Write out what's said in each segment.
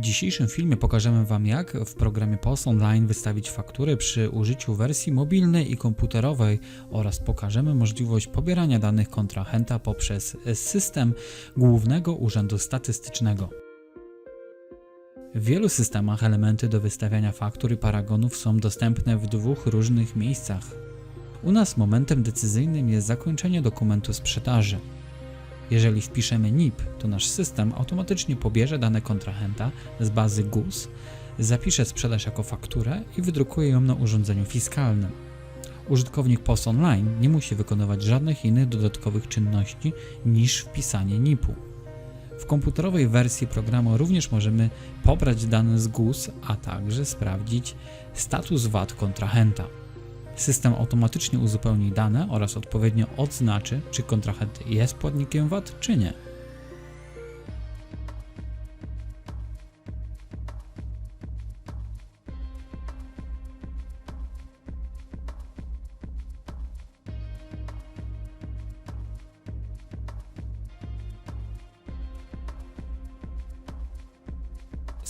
W dzisiejszym filmie pokażemy Wam jak w programie POS Online wystawić faktury przy użyciu wersji mobilnej i komputerowej oraz pokażemy możliwość pobierania danych kontrahenta poprzez system Głównego Urzędu Statystycznego. W wielu systemach elementy do wystawiania faktur i paragonów są dostępne w dwóch różnych miejscach. U nas momentem decyzyjnym jest zakończenie dokumentu sprzedaży. Jeżeli wpiszemy NIP, to nasz system automatycznie pobierze dane kontrahenta z bazy GUS, zapisze sprzedaż jako fakturę i wydrukuje ją na urządzeniu fiskalnym. Użytkownik POS Online nie musi wykonywać żadnych innych dodatkowych czynności niż wpisanie NIP-u. W komputerowej wersji programu również możemy pobrać dane z GUS, a także sprawdzić status VAT kontrahenta. System automatycznie uzupełni dane oraz odpowiednio odznaczy, czy kontrahent jest płatnikiem VAT, czy nie.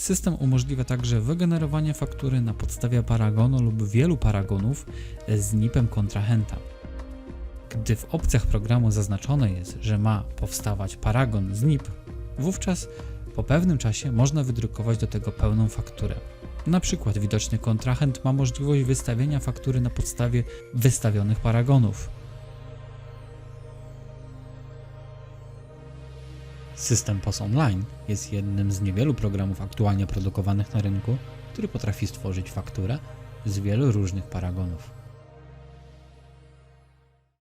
System umożliwia także wygenerowanie faktury na podstawie paragonu lub wielu paragonów z NIP-em kontrahenta. Gdy w opcjach programu zaznaczone jest, że ma powstawać paragon z NIP, wówczas po pewnym czasie można wydrukować do tego pełną fakturę. Na przykład widoczny kontrahent ma możliwość wystawienia faktury na podstawie wystawionych paragonów. System POS Online jest jednym z niewielu programów aktualnie produkowanych na rynku, który potrafi stworzyć fakturę z wielu różnych paragonów.